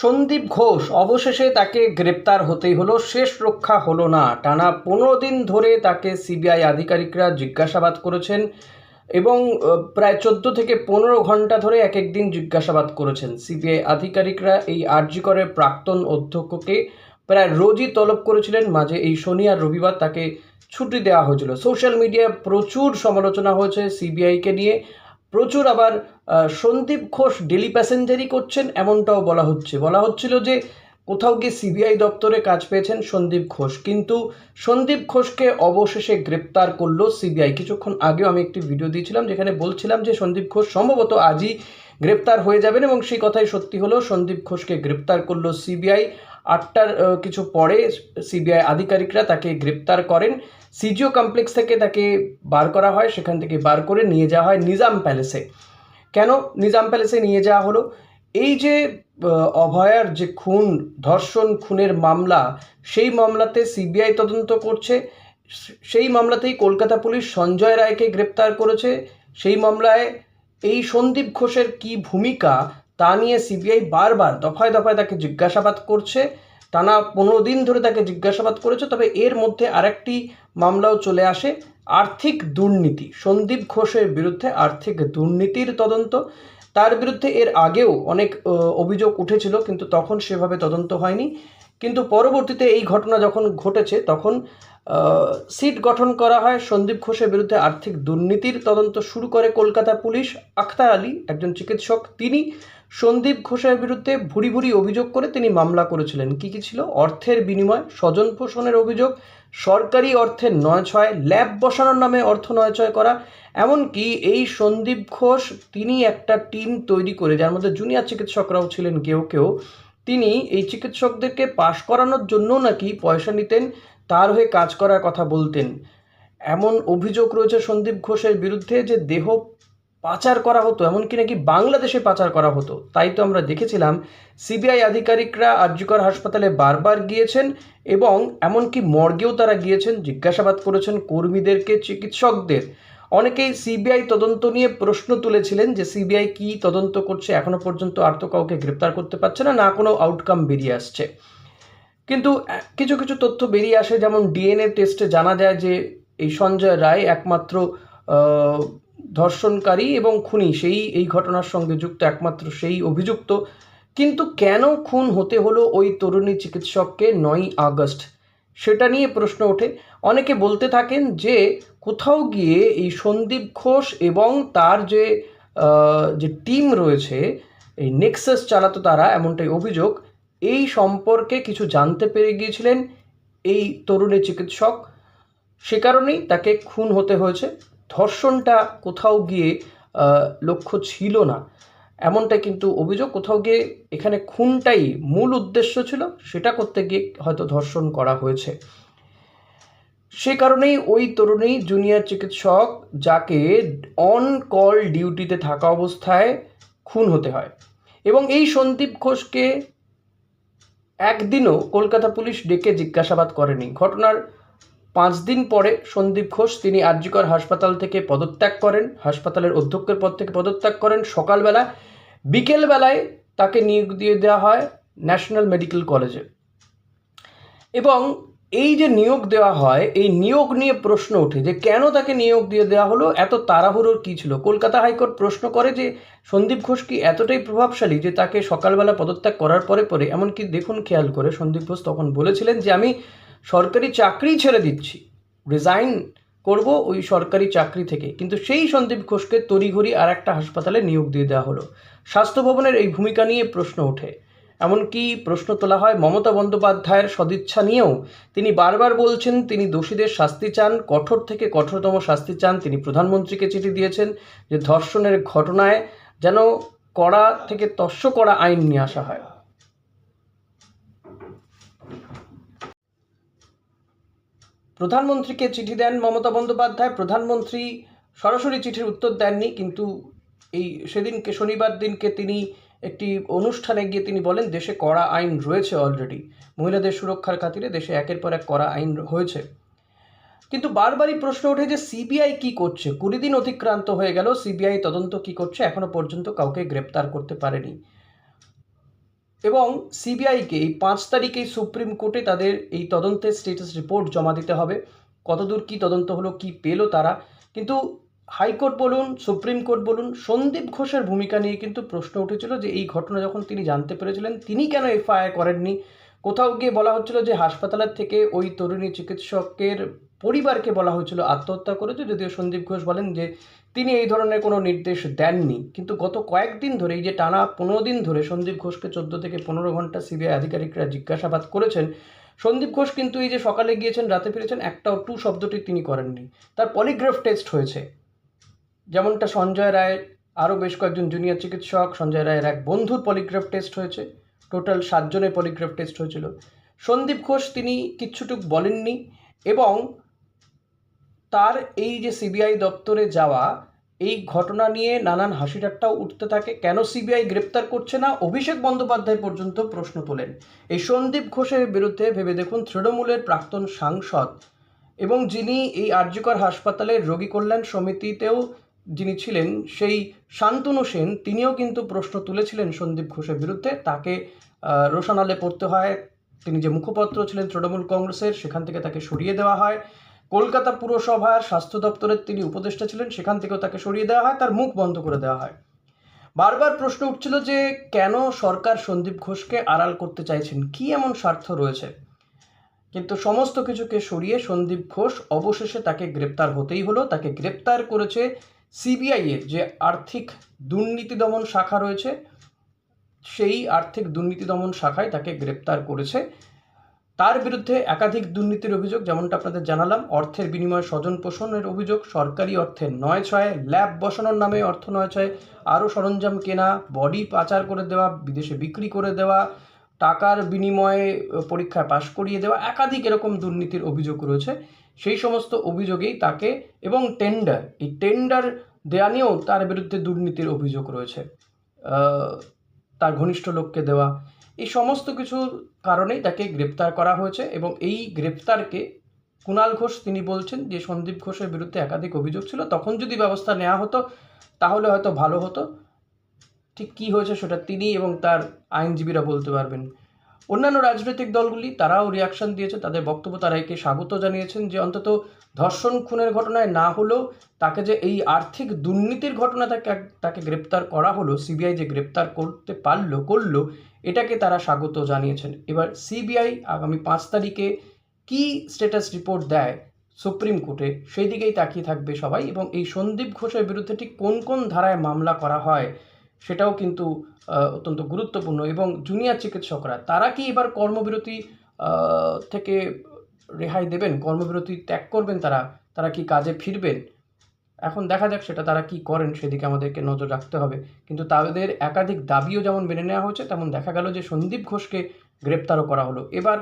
সন্দীপ ঘোষ অবশেষে তাকে গ্রেপ্তার হতেই হলো, শেষ রক্ষা হলো না। টানা পনেরো দিন ধরে তাকে সিবিআই আধিকারিকরা জিজ্ঞাসাবাদ করেছেন এবং প্রায় চোদ্দ থেকে পনেরো ঘণ্টা ধরে এক এক দিন জিজ্ঞাসাবাদ করেছেন। সিবিআই আধিকারিকরা এই আরজিকরের প্রাক্তন অধ্যক্ষকে প্রায় রোজই তলব করেছিলেন। মাঝে এই শনি আর রবিবার তাকে ছুটি দেওয়া হয়েছিল। সোশ্যাল মিডিয়ায় প্রচুর সমালোচনা হয়েছে সিবিআইকে নিয়ে। প্রচুর আবার সন্দীপ ঘোষ ডেলি প্যাসেঞ্জারই করছেন, এমনটাও বলা হচ্ছে। বলা হচ্ছিল যে কোথাও গিয়ে সিবিআই দপ্তরে কাজ পেয়েছেন সন্দীপ ঘোষ। কিন্তু সন্দীপ ঘোষকে অবশেষে গ্রেপ্তার করল সিবিআই কিছুক্ষণ আগেও আমি একটি ভিডিও দিয়েছিলাম যেখানে বলছিলাম যে সন্দীপ ঘোষ সম্ভবত আজই গ্রেপ্তার হয়ে যাবেন এবং সেই কথাই সত্যি হলো, সন্দীপ ঘোষকে গ্রেপ্তার করল সিবিআই আটটার কিছু পরে সিবিআই আধিকারিকরা তাকে গ্রেপ্তার করেন। সিজিও কমপ্লেক্স থেকে তাকে বার করা হয়, সেখান থেকে বার করে নিয়ে যাওয়া হয় নিজাম প্যালেসে। কেন নিজাম প্যালেসে নিয়ে যাওয়া হলো? এই যে অভয়ার যে খুন, ধর্ষণ খুনের মামলা, সেই মামলাতে সিবিআই তদন্ত করছে। সেই মামলাতেই কলকাতা পুলিশ সঞ্জয় রায়কে গ্রেপ্তার করেছে। সেই মামলায় এই সন্দীপ ঘোষের কি ভূমিকা, তা নিয়ে সিবিআই বারবার দফায় দফায় তাকে জিজ্ঞাসাবাদ করছে। টানা পনেরো দিন ধরে তাকে জিজ্ঞাসাবাদ করেছে, তবে এর মধ্যে আরেকটি মামলাও চলে আসে, আর্থিক দুর্নীতি। সন্দীপ ঘোষের বিরুদ্ধে আর্থিক দুর্নীতির তদন্ত। তার বিরুদ্ধে এর আগেও অনেক অভিযোগ উঠেছিল, কিন্তু তখন সেভাবে তদন্ত হয়নি। কিন্তু পরবর্তীতে এই ঘটনা যখন ঘটেছে, তখন সিট গঠন করা হয় সন্দীপ ঘোষের বিরুদ্ধে আর্থিক দুর্নীতির তদন্ত শুরু করে কলকাতা পুলিশ। আখতার আলী একজন চিকিৎসক, তিনি সন্দীপ ঘোষের বিরুদ্ধে ভুরি ভুরি অভিযোগ করে তিনি মামলা করেছিলেন। কি কি ছিল? অর্থের বিনিময়, স্বজন পোষণের অভিযোগ, সরকারি অর্থের নয় ছয় ল্যাব বসানোর নামে অর্থ নয় ছয় করা, এমনকি এই সন্দীপ ঘোষ তিনি একটা টিম তৈরি করে, যার মধ্যে জুনিয়র চিকিৎসকরাও ছিলেন কেউ কেউ, তিনি এই চিকিৎসকদেরকে পাশ করানোর জন্য নাকি পয়সা নিতেন, তার হয়ে কাজ করার কথা বলতেন। এমন অভিযোগ রয়েছে সন্দীপ ঘোষের বিরুদ্ধে যে দেহ পাচার করা হতো, এমনকি নাকি বাংলাদেশে পাচার করা হতো। তাই তো আমরা দেখেছিলাম, সিবিআই আধিকারিকরা আরজিকর হাসপাতালে বারবার গিয়েছেন এবং এমনকি মর্গেও তারা গিয়েছেন, জিজ্ঞাসাবাদ করেছেন কর্মীদেরকে, চিকিৎসকদের। অনেকেই সিবিআই তদন্ত নিয়ে প্রশ্ন তুলেছিলেন যে সিবিআই কি তদন্ত করছে, এখনও পর্যন্ত আর তো কাউকে গ্রেপ্তার করতে পারছে না না কোনো আউটকাম বেরিয়ে আসছে। কিন্তু কিছু কিছু তথ্য বেরিয়ে আসে, যেমন ডিএনএ টেস্টে জানা যায় যে এই সঞ্জয় রায় একমাত্র ধর্ষণকারী এবং খুনি, সেই, এই ঘটনার সঙ্গে যুক্ত একমাত্র সেই অভিযুক্ত। কিন্তু কেন খুন হতে হলো ওই তরুণী চিকিৎসককে নয় আগস্ট? সেটা নিয়ে প্রশ্ন ওঠে। অনেকে বলতে থাকেন যে, কোথাও গিয়ে এই সন্দীপ ঘোষ এবং তার যে যে টিম রয়েছে, এই নেক্সাস চালাতো তারা, এমনটাই অভিযোগ, এই সম্পর্কে কিছু জানতে পেরে গিয়েছিলেন এই তরুণী চিকিৎসক। সে কারণেই তাকে খুন হতে হয়েছে। ধর্ষণটা কোথাও গিয়ে লক্ষ্য ছিল না। এমনটা কিন্তু অভিযোগ। কোথাও গিয়ে এখানে খুনটাই মূল উদ্দেশ্য ছিল, সেটা করতে গিয়ে হয়তো ধর্ষণ করা হয়েছে। সে কারণেই ওই তরুণী জুনিয়র চিকিৎসক, যাকে অন কল ডিউটিতে থাকা অবস্থায় খুন হতে হয়। এবং এই সন্দীপ ঘোষকে একদিনও কলকাতা পুলিশ ডেকে জিজ্ঞাসাবাদ করেনি। ঘটনার পাঁচ দিন পরে সন্দীপ ঘোষ তিনি আরজিকর হাসপাতাল থেকে পদত্যাগ করেন। হাসপাতালের অধ্যক্ষের পদ থেকে পদত্যাগ করেন। সকালবেলা, বিকেলবেলায় তাকে নিয়োগ দিয়ে দেওয়া হয় ন্যাশনাল মেডিকেল কলেজে। এবং এই যে নিয়োগ দেওয়া হয়, এই নিয়োগ নিয়ে প্রশ্ন ওঠে যে কেন তাকে নিয়োগ দিয়ে দেওয়া হলো, এত তাড়াহুড়োর কী ছিল? কলকাতা হাইকোর্ট প্রশ্ন করে যে সন্দীপ ঘোষ কি এতটাই প্রভাবশালী যে তাকে সকালবেলা পদত্যাগ করার পরে পরে? এমনকি দেখুন, খেয়াল করে সন্দীপ ঘোষ তখন বলেছিলেন যে আমি সরকারি চাকরি ছেড়ে দিচ্ছি। রিজাইন করব ওই সরকারি চাকরি থেকে। কিন্তু সেই সন্দীপ ঘোষকে তড়িঘড়ি আর একটা হাসপাতালে নিয়োগ দিয়ে দেওয়া হলো। স্বাস্থ্য ভবনের এই ভূমিকা নিয়ে প্রশ্ন ওঠে। এমনকি প্রশ্ন তোলা হয় মমতা বন্দ্যোপাধ্যায়ের সদিচ্ছা নিয়েও। তিনি বারবার বলছেন তিনি দোষীদের শাস্তি চান, কঠোর থেকে কঠোরতম শাস্তি চান। তিনি প্রধানমন্ত্রীকে চিঠি দিয়েছেন যে ধর্ষণের ঘটনায় যেন কড়া থেকে তস্য করা আইন নিয়ে আসা হয়। প্রধানমন্ত্রীকে চিঠি দেন মমতা বন্দ্যোপাধ্যায়। প্রধানমন্ত্রী সরাসরি চিঠির উত্তর দেননি, কিন্তু এই সেদিনকে, শনিবার দিনকে তিনি একটি অনুষ্ঠানে গিয়ে তিনি বলেন, দেশে কড়া আইন রয়েছে অলরেডি মহিলাদের সুরক্ষার খাতিরে দেশে একের পর এক কড়া আইন হয়েছে। কিন্তু বারবারই প্রশ্ন ওঠে যে, সিবিআই কি করছে? কুড়ি দিন অতিক্রান্ত হয়ে গেল, সিবিআই তদন্ত কি করছে? এখনও পর্যন্ত কাউকে গ্রেপ্তার করতে পারেনি। এবং সিবিআইকে এই পাঁচ তারিখেই সুপ্রিম কোর্টে তাদের এই তদন্তের স্টেটাস রিপোর্ট জমা দিতে হবে। কতদূর কী তদন্ত হলো, কি পেল তারা? কিন্তু হাইকোর্ট বলুন, সুপ্রিম কোর্ট বলুন, সন্দীপ ঘোষের ভূমিকা নিয়ে কিন্তু প্রশ্ন উঠেছিল যে এই ঘটনা যখন তিনি জানতে পেরেছিলেন, তিনি কেন এফআইআর করেননি? কোথাও গিয়ে বলা হচ্ছিল যে হাসপাতালের থেকে ওই তরুণী চিকিৎসকের পরিবারকে বলা হয়েছিল আত্মহত্যা করেছে, যদিও সন্দীপ ঘোষ বলেন যে তিনি এই ধরনের কোনো নির্দেশ দেননি। কিন্তু গত কয়েকদিন ধরে, এই যে টানা পনেরো দিন ধরে সন্দীপ ঘোষকে চোদ্দ থেকে পনেরো ঘণ্টা সিবিআই আধিকারিকরা জিজ্ঞাসাবাদ করেছেন, সন্দীপ ঘোষ কিন্তু এই যে সকালে গিয়েছেন, রাতে ফিরেছেন একটাও টু শব্দটি তিনি করেননি। তার পলিগ্রাফ টেস্ট হয়েছে। যেমনটা সঞ্জয় রায়, আরও বেশ কয়েকজন জুনিয়র চিকিৎসক, সঞ্জয় রায়ের এক বন্ধুর পলিগ্রাফ টেস্ট হয়েছে টোটাল সাতজনের পলিগ্রাফ টেস্ট হয়েছিল। সন্দীপ ঘোষ তিনি কিচ্ছুটুক বলেননি এবং তার এই যে সিবিআই দপ্তরে যাওয়া, এই ঘটনা নিয়ে নানান হাসি ঠাট্টাও উঠতে থাকে। কেন সিবিআই গ্রেপ্তার করছে না? অভিষেক বন্দ্যোপাধ্যায় পর্যন্ত প্রশ্ন তোলেন। এই সন্দীপ ঘোষের বিরুদ্ধে ভেবে দেখুন তৃণমূলের প্রাক্তন সাংসদ এবং যিনি এই আর্যকর হাসপাতালের রোগী কল্যাণ সমিতিতেও যিনি ছিলেন, সেই শান্তনু সেন, তিনিও কিন্তু প্রশ্ন তুলেছিলেন সন্দীপ ঘোষের বিরুদ্ধে। তাকে রোশানালে পড়তে হয়। তিনি যে মুখপত্র ছিলেন তৃণমূল কংগ্রেসের, সেখান থেকে তাকে সরিয়ে দেওয়া হয়। কলকাতা পুরসভার স্বাস্থ্য দপ্তরের তিনি উপদেষ্টা ছিলেন, সেখান থেকেও তাকে সরিয়ে দেওয়া হয়, তার মুখ বন্ধ করে দেওয়া হয়। বারবার প্রশ্ন উঠছিল যে, কেন সরকার সন্দীপ ঘোষকে আড়াল করতে চাইছেন? কি এমন স্বার্থ রয়েছে? কিন্তু সমস্ত কিছুকে সরিয়ে সন্দীপ ঘোষ অবশেষে তাকে গ্রেপ্তার হতেই হলো। তাকে গ্রেপ্তার করেছে সিবিআই এর যে আর্থিক দুর্নীতি দমন শাখা রয়েছে, সেই আর্থিক দুর্নীতি দমন শাখায় তাকে গ্রেপ্তার করেছে তার বিরুদ্ধে একাধিক দুর্নীতির অভিযোগ, যেমনটা আপনাদের জানালাম, অর্থের বিনিময়ে স্বজন পোষণের অভিযোগ, সরকারি অর্থের নয় ছয়, ল্যাব বসানোর নামে অর্থ নয় ছয়, আরও সরঞ্জাম কেনা, বডি পাচার করে দেওয়া, বিদেশে বিক্রি করে দেওয়া, টাকার বিনিময়ে পরীক্ষায় পাশ করিয়ে দেওয়া, একাধিক এরকম দুর্নীতির অভিযোগ রয়েছে। সেই সমস্ত অভিযোগেই তাকে এবং টেন্ডার এই টেন্ডার দেয়া নিয়েও তার বিরুদ্ধে দুর্নীতির অভিযোগ রয়েছে। তার ঘনিষ্ঠ লোককে দেওয়া এই সমস্ত কিছুর কারণেই তাকে গ্রেপ্তার করা হয়েছে এবং এই গ্রেপ্তারকে কুণাল ঘোষ তিনি বলছেন যে সন্দীপ ঘোষের বিরুদ্ধে একাধিক অভিযোগ ছিল, তখন যদি ব্যবস্থা নেওয়া হতো, তাহলে হয়তো ভালো হতো। ঠিক কী হয়েছে সেটা তিনি এবং তার আইনজীবীরা বলতে পারবেন। অন্যান্য রাজনৈতিক দলগুলি, তারাও রিয়াকশন দিয়েছে, তাদের বক্তব্য তারা একে স্বাগত জানিয়েছেন যে অন্তত ধর্ষণ খুনের ঘটনায় না হলেও তাকে যে এই আর্থিক দুর্নীতির ঘটনা তাকে তাকে গ্রেপ্তার করা হলো সিবিআই যে গ্রেপ্তার করতে পারল, করল, এটাকে তারা স্বাগত জানিয়েছেন। এবার সিবিআই আগামী পাঁচ তারিখে কি স্ট্যাটাস রিপোর্ট দেয় সুপ্রিম কোর্টে সেই দিকেই তাকিয়ে থাকবে সবাই এবং এই সন্দীপ ঘোষের বিরুদ্ধে ঠিক কোন কোন ধারায় মামলা করা হয় সেটাও কিন্তু অত্যন্ত গুরুত্বপূর্ণ। এবং জুনিয়র চিকিৎসকরা, তারা কি এবার কর্মবিরতি থেকে রেহাই দেবেন? কর্মবিরতি ত্যাগ করবেন তারা? তারা কি কাজে ফিরবেন? এখন দেখা যাক সেটা তারা কি করেন, সেদিকে আমাদেরকে নজর রাখতে হবে। কিন্তু তাদের একাধিক দাবিও যেমন মেনে নেওয়া হয়েছে, তেমন দেখা গেল যে সন্দীপ ঘোষকে গ্রেপ্তারও করা হলো। এবার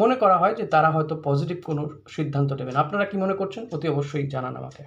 মনে করা হয় যে তারা হয়তো পজিটিভ কোনো সিদ্ধান্ত নেবেন। আপনারা কি মনে করছেন? অতি অবশ্যই জানান আমাকে।